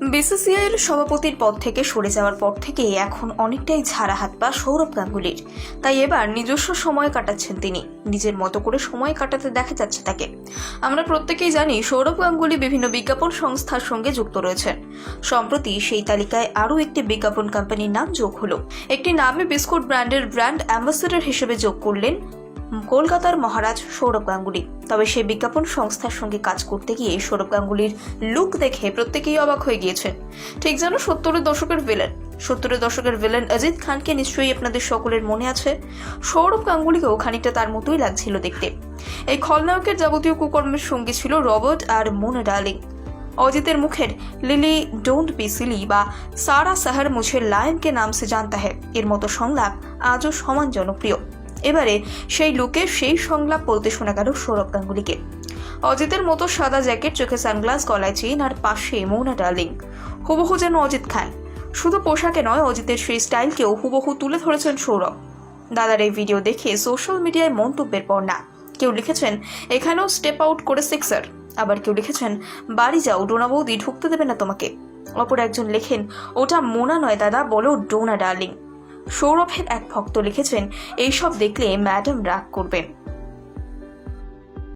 বিসিসিআইয়ের সভাপতির পদ থেকে সরে যাওয়ার পর থেকে এখন অনেকটাই ঝাড়া হাত পা সৌরভ গাঙ্গুলির। তাই এবার নিজস্ব সময় কাটাচ্ছেন তিনি। নিজের মতো করে সময় কাটাতে দেখা যাচ্ছে তাকে। আমরা প্রত্যেকেই জানি সৌরভ গাঙ্গুলি বিভিন্ন বিজ্ঞাপন সংস্থার সঙ্গে যুক্ত রয়েছেন। সম্প্রতি সেই তালিকায় আরও একটি বিজ্ঞাপন কোম্পানির নাম যোগ হলো। একটি নামে বিস্কুট ব্র্যান্ডের ব্র্যান্ড অ্যাম্বাসেডর হিসেবে যোগ করলেন কলকাতার মহারাজ সৌরভ গাঙ্গুলি। তবে সেই বিজ্ঞাপন সংস্থার সঙ্গে কাজ করতে গিয়ে সৌরভ গাঙ্গুলির লুক দেখে প্রত্যেকেই অবাক হয়ে গিয়েছেন ঠিক যেন সত্তরের দশকের ভিলেন সত্তরের দশকের ভিলেন অজিত খানকে নিশ্চয়ই আপনাদের সকলের মনে আছে। সৌরভ গাঙ্গুলিকেও খানিকটা তার মতোই লাগছিল দেখতে। এই খলনায়কের যাবতীয় কুকর্মের সঙ্গী ছিল রবার্ট আর মোনা ডার্লিং। অজিতের মুখের লিলি ডোন্ট বি সিলি বা সারা সাহার মুঝে লায়নকে নাম সে জানতা হ্যায় এর মতো সংলাপ আজও সমান জনপ্রিয়। এবারে সেই লুকে সেই সংলাপ বলতে শোনা গেল সৌরভ গাঙ্গুলিকে। অজিতের মতো সাদা জ্যাকেট, চোখে সানগ্লাস, গলায় চেন আর পাশে মৌনা ডার্লিং। হুবহু যেন অজিত খান শুধু পোশাকে নয়, অজিতের সেই স্টাইলকেও হুবহু তুলে ধরেছেন সৌরভ। দাদার এই ভিডিও দেখে সোশ্যাল মিডিয়ায় মন্তব্যের পর না। কেউ লিখেছেন, এখানেও স্টেপ আউট করে সিক্সার আবার কেউ লিখেছেন, বাড়ি যাও, ডোনা বৌদি ঢুকতে দেবে না তোমাকে। অপর একজন লেখেন, ওটা মোনা নয় দাদা, বলো ডোনা ডার্লিং। সৌরভের এক ভক্ত লিখেছেন এইসব দেখলে ম্যাডাম রাগ করবেন।